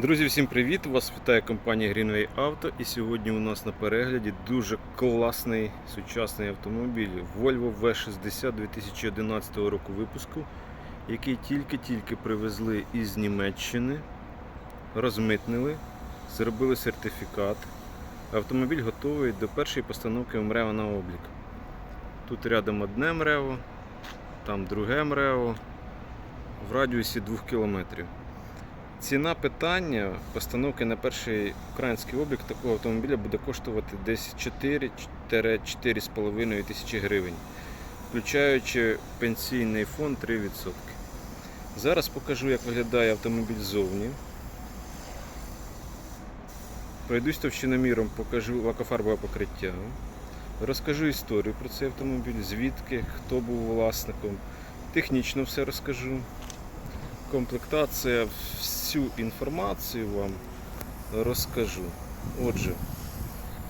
Друзі, всім привіт! Вас вітає компанія Greenway Auto і сьогодні у нас на перегляді дуже класний сучасний автомобіль Volvo V60 2011 року випуску, який тільки-тільки привезли із Німеччини, розмитнили, зробили сертифікат. Автомобіль готовий до першої постановки МРЕВа на облік. Тут рядом одне МРЕВо, там друге МРЕВо в радіусі 2 кілометрів. Ціна питання постановки на перший український облік такого автомобіля буде коштувати десь 4-4,5 тисячі гривень, включаючи пенсійний фонд 3%. Зараз покажу, як виглядає автомобіль ззовні. Пройдусь товщиноміром, покажу лакофарбове покриття. Розкажу історію про цей автомобіль, звідки, хто був власником. Технічно все розкажу комплектація, всю інформацію вам розкажу. Отже,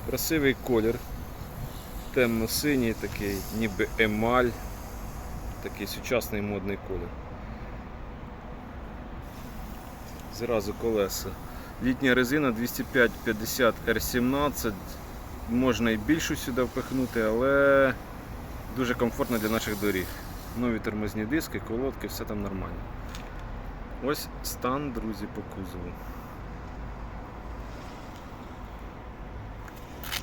красивий колір, темно-синій такий, ніби емаль, такий сучасний модний колір. Зразу колеса. Літня резина 205-50 R17. Можна і більшу сюди впихнути, але дуже комфортно для наших доріг. Нові тормозні диски, колодки, все там нормально. Ось стан, друзі, по кузову.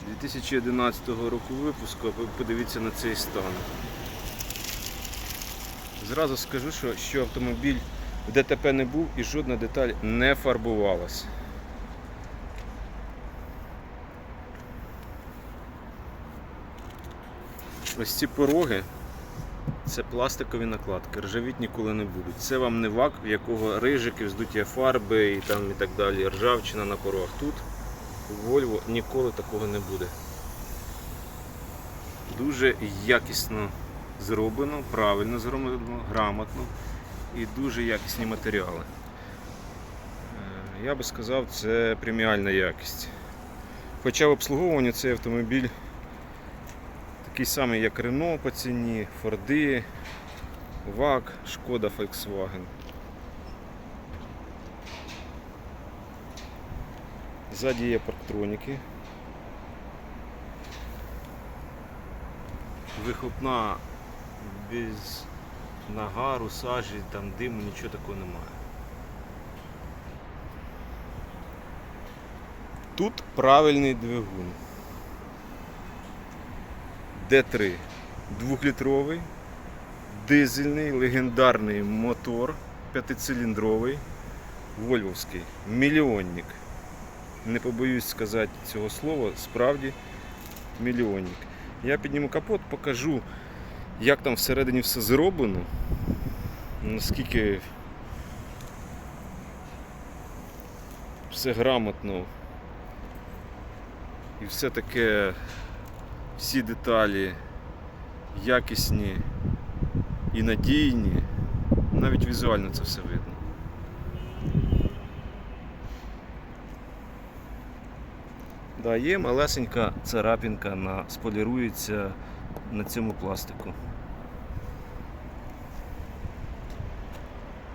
2011 року випуску, ви подивіться на цей стан. Зразу скажу, що, що автомобіль в ДТП не був і жодна деталь не фарбувалась. Ось ці пороги це пластикові накладки, ржавіть ніколи не будуть. Це вам не вак, в якого рижики, вздуття фарби і там і так далі, ржавчина на порогах. Тут у Volvo ніколи такого не буде. Дуже якісно зроблено, правильно зроблено, грамотно і дуже якісні матеріали. Е, Я би сказав, це преміальна якість. Хоча в обслуговуванні цей автомобіль такий самий, як Renault по ціні, Форди, ВАК, Шкода, Volkswagen. Ззаді є парктроніки. Вихлопна без нагару, сажі, там диму, нічого такого немає. Тут правильний двигун. Д3 двохлітровий, дизельний, легендарний мотор п'ятициліндровий, вольвовський, мільйонник. Не побоюсь сказати цього слова, справді мільйонник. Я підніму капот, покажу, як там всередині все зроблено, наскільки все грамотно і все таке всі деталі якісні і надійні. Навіть візуально це все видно. Да, є малесенька царапінка на, сполірується на цьому пластику.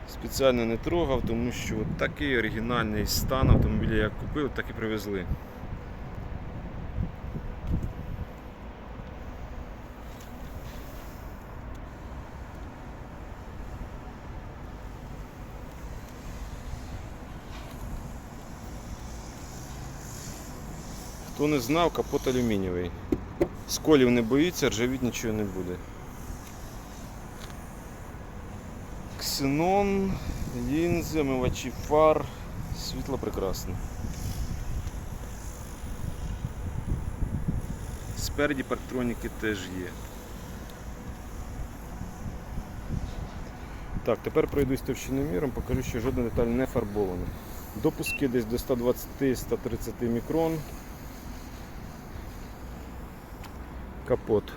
Спеціально не трогав, тому що такий оригінальний стан автомобіля як купив, так і привезли. Хто не знав, капот алюмінієвий. Сколів не боїться, ржавіть нічого не буде. Ксенон, лінзи, омивачі фар, світло прекрасне. Спереді парктроніки теж є. Так, тепер пройдусь товщиноміром, покажу, що жодна деталь не фарбована. Допуски десь до 120-130 мікрон. Капот.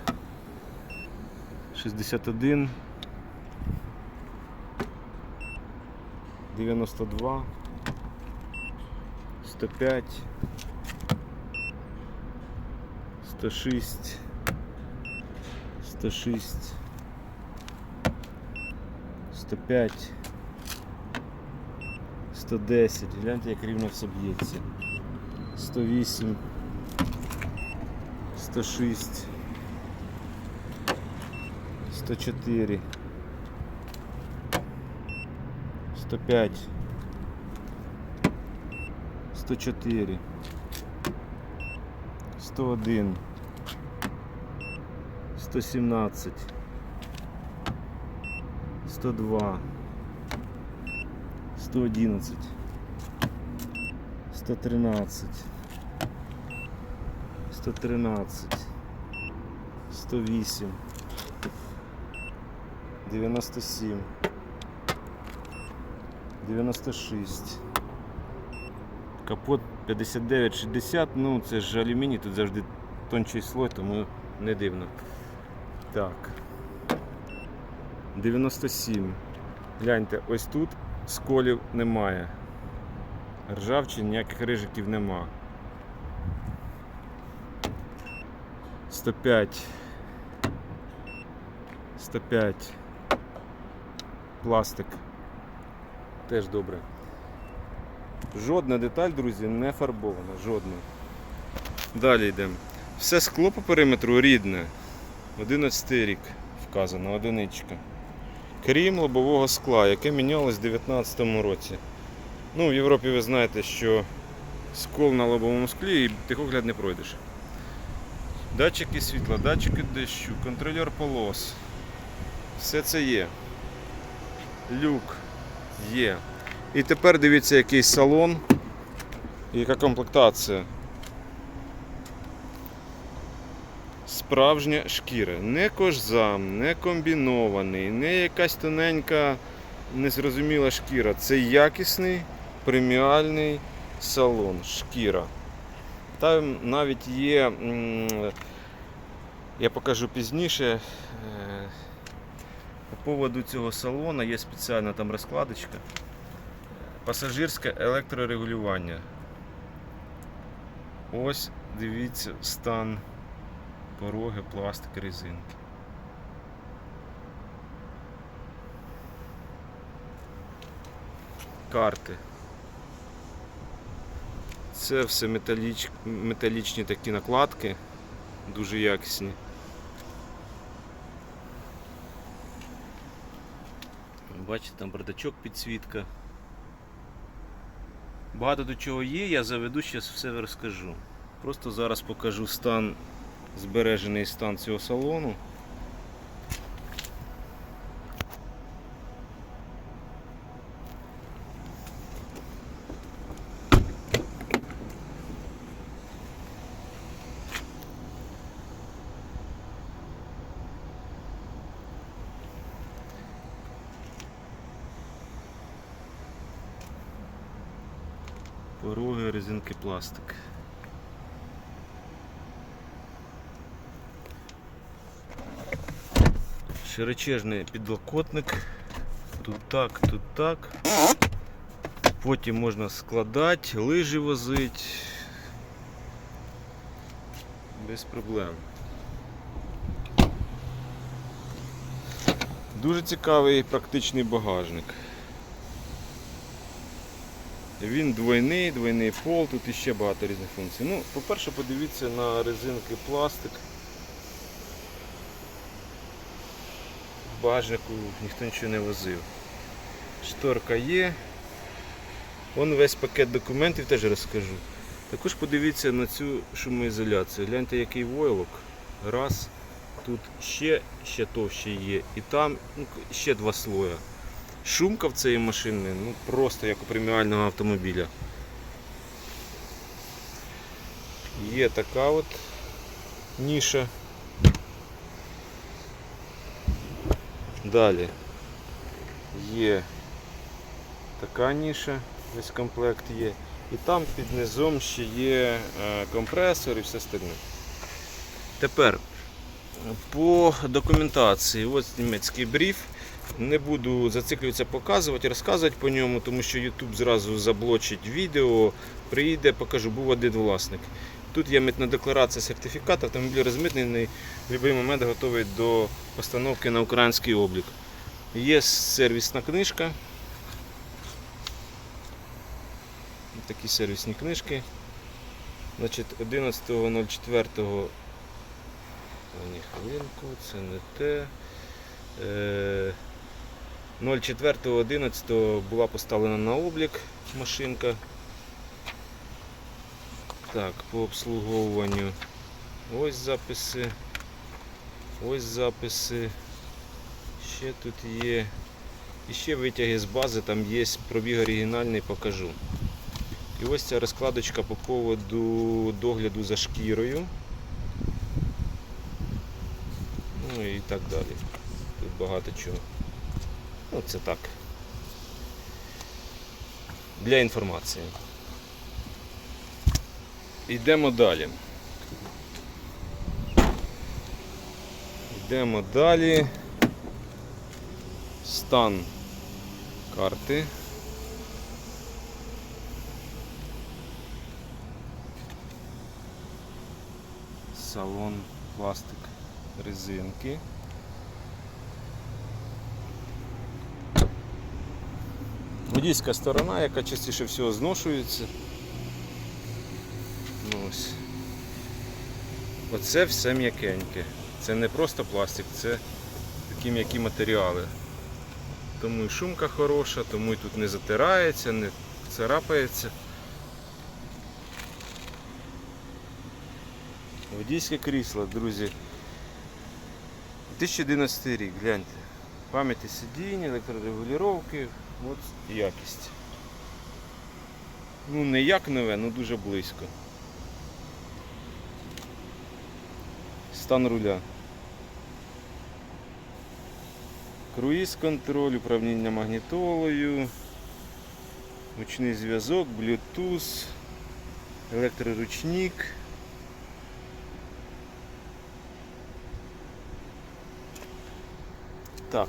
61 92 105 106 106 105 110, гляньте, як рівно все б'ється. 108, 106, 104, 105, 104, 101, 117, 102, 111, 113, 113, 108, 97, 96. Капот 59-60, ну це ж алюміній, тут завжди тончий слой, тому не дивно. Так. 97. Гляньте, ось тут сколів немає. Ржавчин, ніяких рижиків нема. 105. 105. Пластик. Теж добре. Жодна деталь, друзі, не фарбована. Жодна. Далі йдемо. Все скло по периметру рідне. 11 рік вказано, одиничка. Крім лобового скла, яке мінялось у 2019 році. Ну, в Європі ви знаєте, що скол на лобовому склі і тихогляд не пройдеш. Датчики світла, датчики дощу, контролер полос. Все це є. Люк є. І тепер дивіться, який салон яка комплектація. Справжня шкіра. Не кожзам, не комбінований, не якась тоненька, незрозуміла шкіра. Це якісний преміальний салон, шкіра. Там навіть є, я покажу пізніше, е, по поводу цього салону є спеціальна там розкладочка. Пасажирське електрорегулювання. Ось дивіться стан пороги, пластик, резинки. Карти. Це все металіч... металічні такі накладки, дуже якісні. Бачите, там бардачок підсвітка. Багато до чого є, я заведу, зараз все розкажу. Просто зараз покажу стан, збережений стан цього салону. Пороги, резинки, пластик. Широчезний підлокотник. Тут так, тут так. Потім можна складати, лижі возити. Без проблем. Дуже цікавий практичний багажник. Він двойний, двойний пол, тут іще багато різних функцій. Ну, по-перше, подивіться на резинки пластик. В багажнику ніхто нічого не возив. Шторка є. Вон весь пакет документів теж розкажу. Також подивіться на цю шумоізоляцію. Гляньте, який войлок. Раз. Тут ще, ще товще є. І там ну, ще два слоя. Шумка в цієї машини ну, просто як у преміального автомобіля. Є така от ніша. Далі є така ніша, весь комплект є. І там під низом ще є е, компресор і все остальне. Тепер по документації, ось німецький бриф. Не буду зациклюватися показувати, розказувати по ньому, тому що YouTube зразу заблочить відео, приїде, покажу, був один власник. Тут є митна декларація, сертифікат, автомобіль розмитнений, в будь-який момент готовий до постановки на український облік. Є сервісна книжка. Такі сервісні книжки. Значить, 11.04. Хвилинку, це не те. Е, 04.11 була поставлена на облік машинка. Так, по обслуговуванню. Ось записи. Ось записи. Ще тут є. І ще витяги з бази, там є пробіг оригінальний, покажу. І ось ця розкладочка по поводу догляду за шкірою. Ну і так далі. Тут багато чого. Ну, це так. Для інформації. Йдемо далі. Йдемо далі. Стан карти. Салон, пластик, резинки. Водійська сторона, яка частіше всього зношується. Ну, ось. Оце все м'якеньке. Це не просто пластик, це такі м'які матеріали. Тому і шумка хороша, тому і тут не затирається, не царапається. Водійське крісло, друзі. 2011 рік, гляньте. Пам'яті сидінь, електрорегулювання, от якість. Ну не як нове, ну дуже близько. Стан руля. Круїз контроль, управління магнітолою, гучний зв'язок, Bluetooth, електроручник. Так,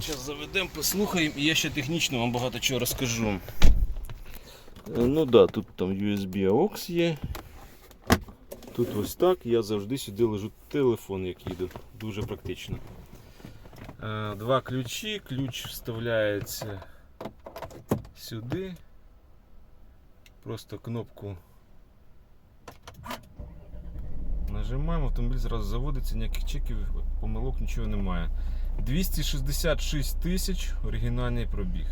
зараз заведемо, послухаємо і я ще технічно вам багато чого розкажу. Е, Ну да, тут там USB AUX є. Тут ось так, я завжди сюди ложу телефон, як їду. Дуже практично. Е, Два ключі, ключ вставляється сюди. Просто кнопку нажимаємо, автомобіль зразу заводиться, ніяких чеків, помилок, нічого немає. 266 тисяч оригінальний пробіг.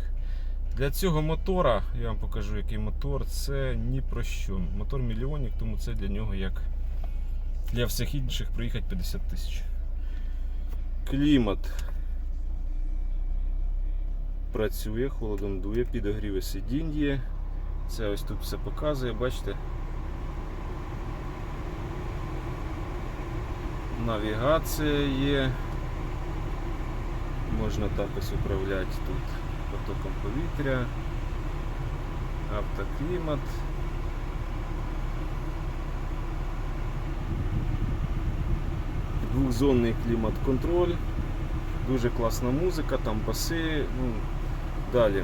Для цього мотора, я вам покажу який мотор, це ні про що. Мотор мільйонник, тому це для нього як для всіх інших проїхати 50 тисяч. Клімат працює, холодом дує, підогріви сидінь є. Це ось тут все показує, бачите? Навігація є. Можна так ось управляти тут потоком повітря, автоклімат. Двохзонний клімат-контроль. Дуже класна музика, там баси. Ну, далі.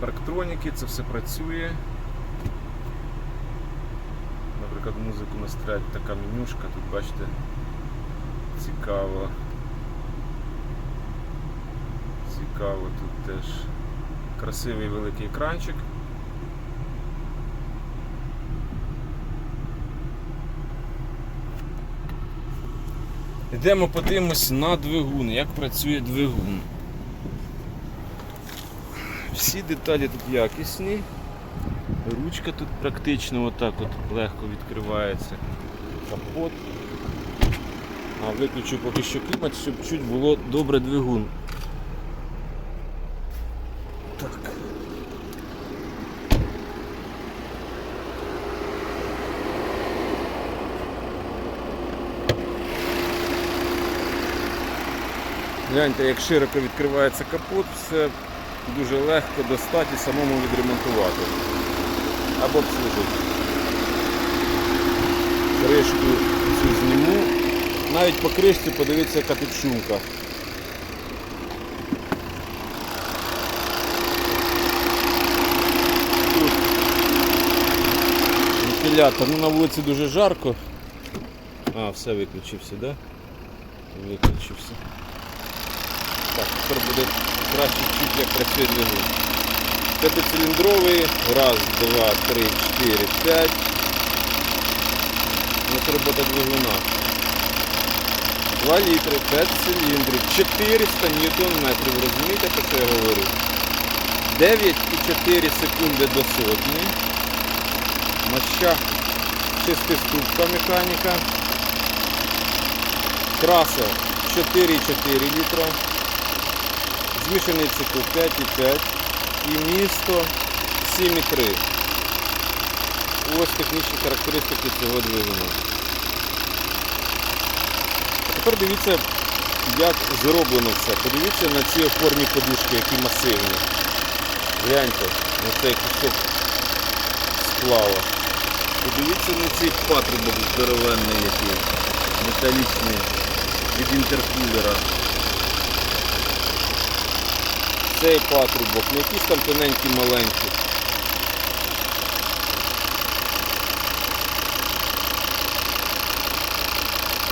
Парктроніки, це все працює. Наприклад, музику настріляти така менюшка, тут бачите, цікаво. Цікаво тут теж красивий великий екранчик. Йдемо подивимось на двигун, як працює двигун. Всі деталі тут якісні. Ручка тут практично отак от легко відкривається. Капот. А виключу поки що клімат, щоб чуть було добре двигун. Гляньте, як широко відкривається капот, все дуже легко достати і самому відремонтувати. Або обслужити. Кришку цю зніму. Навіть по кришці подивіться, яка тут. Вентилятор. Ну на вулиці дуже жарко. А, все виключився, так? Да? Виключився. Так, тепер буде краще чути, як працює двигун. П'ятициліндровий. Раз, два, три, чотири, п'ять. Ось робота двигуна. 2 літри, 5 циліндрів, 400 ньютон метрів. Розумієте, про що я говорю? 9,4 секунди до сотні. Моща шестиступка механіка. Краса 4,4 літра. Цикл 5,5 і місто 7,3. Ось технічні характеристики цього двигуна. А тепер дивіться, як зроблено все. Подивіться на ці опорні подушки, які масивні. Гляньте на цей кусок сплава. Подивіться на цей патрубок здоровенний який, металічний від інтеркулера. Цей патрубок, не якісь там тоненькі маленькі.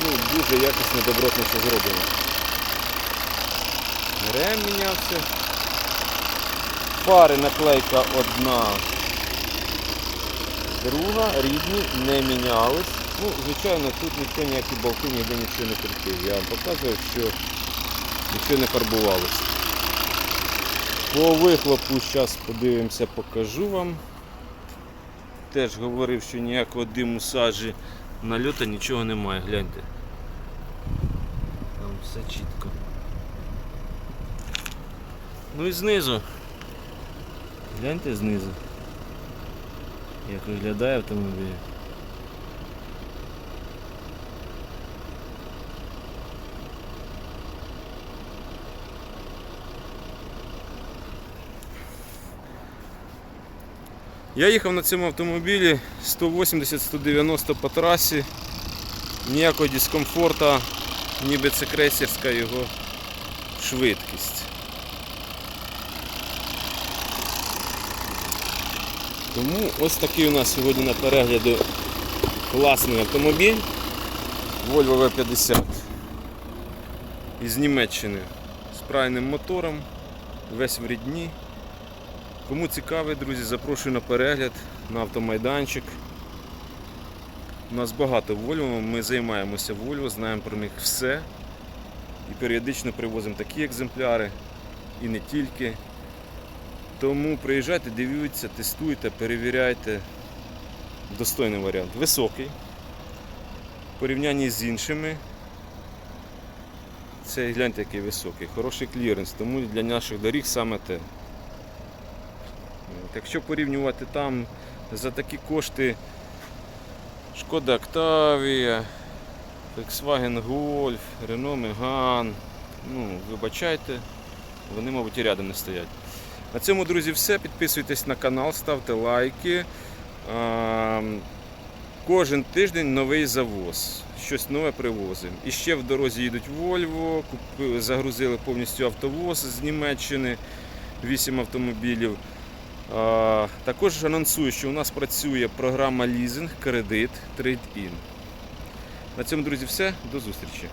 Ну, дуже якісно добротно все зроблено. Рем мінявся. Фари наклейка одна, друга, рідні, не мінялись. Ну, звичайно, тут ніхто ніякі балки, ніде нічого не крутив. Я вам показував, що нічого не фарбувалося. По вихлопу зараз подивимося, покажу вам. Теж говорив, що ніякого диму сажі нальота нічого немає, гляньте. Там все чітко. Ну і знизу. Гляньте знизу. Як виглядає автомобіль. Я їхав на цьому автомобілі 180-190 по трасі. Ніякого дискомфорту, ніби це крейсерська його швидкість. Тому ось такий у нас сьогодні на перегляді класний автомобіль Volvo V50 із Німеччини з правильним мотором, весь в рідні. Кому цікавий, друзі, запрошую на перегляд на автомайданчик. У нас багато Volvo, ми займаємося Volvo, знаємо про них все. І періодично привозимо такі екземпляри, і не тільки. Тому приїжджайте, дивіться, тестуйте, перевіряйте. Достойний варіант. Високий. В порівнянні з іншими. Це гляньте який високий, хороший кліренс, тому для наших доріг саме те. Якщо порівнювати там за такі кошти Шкода Octavia, Volkswagen Golf, Renault Megane, ну, вибачайте, вони, мабуть, і рядом не стоять. На цьому, друзі, все. Підписуйтесь на канал, ставте лайки. Кожен тиждень новий завоз. Щось нове привозимо. І ще в дорозі їдуть Volvo, загрузили повністю автовоз з Німеччини, 8 автомобілів. Також анонсую, що у нас працює програма лізинг, кредит, трейд-ін. На цьому, друзі, все. До зустрічі.